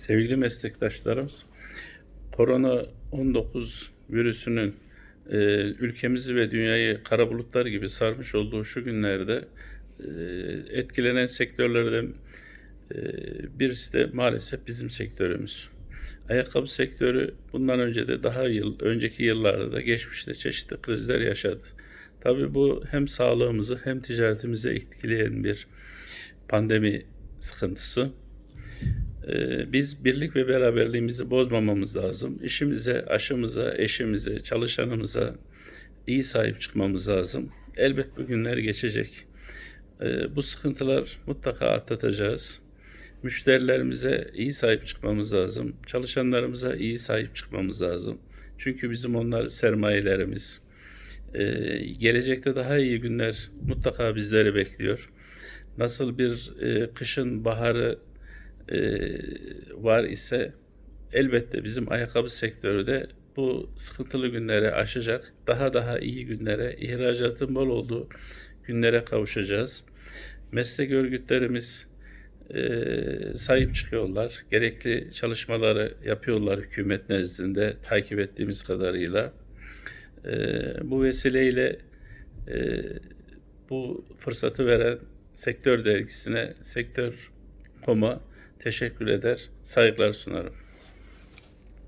Sevgili meslektaşlarımız, korona-19 virüsünün e, ülkemizi ve dünyayı kara bulutlar gibi sarmış olduğu şu günlerde e, etkilenen sektörlerden e, birisi de maalesef bizim sektörümüz. Ayakkabı sektörü bundan önce de daha yıl, önceki yıllarda da geçmişte çeşitli krizler yaşadı. Tabii bu hem sağlığımızı hem ticaretimizi etkileyen bir pandemi sıkıntısı. Ee, biz birlik ve beraberliğimizi bozmamamız lazım. İşimize, aşımıza, eşimize, çalışanımıza iyi sahip çıkmamız lazım. Elbet bu günler geçecek. Ee, bu sıkıntılar mutlaka atlatacağız. Müşterilerimize iyi sahip çıkmamız lazım. Çalışanlarımıza iyi sahip çıkmamız lazım. Çünkü bizim onlar sermayelerimiz. Ee, gelecekte daha iyi günler mutlaka bizleri bekliyor. Nasıl bir e, kışın baharı e, var ise elbette bizim ayakkabı sektörü de bu sıkıntılı günleri aşacak. Daha daha iyi günlere, ihracatın bol olduğu günlere kavuşacağız. Meslek örgütlerimiz e, sahip çıkıyorlar. Gerekli çalışmaları yapıyorlar hükümet nezdinde takip ettiğimiz kadarıyla. E, bu vesileyle e, bu fırsatı veren sektör dergisine, sektör koma teşekkür eder, saygılar sunarım.